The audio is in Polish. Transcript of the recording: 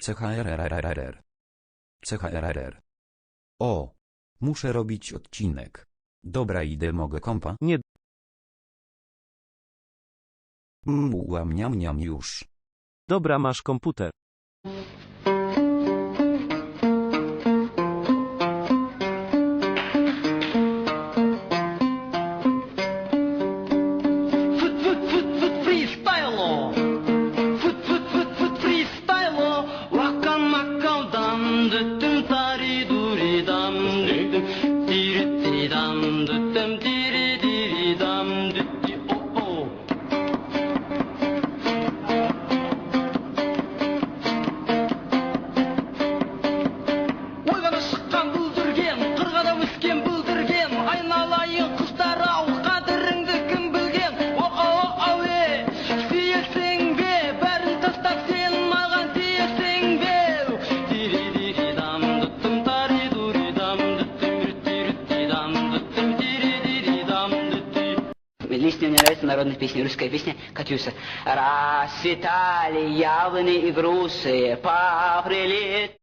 CHRRRR. CHRRR. O. Muszę robić odcinek. Dobra idę mogę kompa? Nie. Młam miam już. Dobra masz komputer. The. Лично мне нравится народная песня, русская песня «Катюша». Расцветали явны и грусы, поприлетали.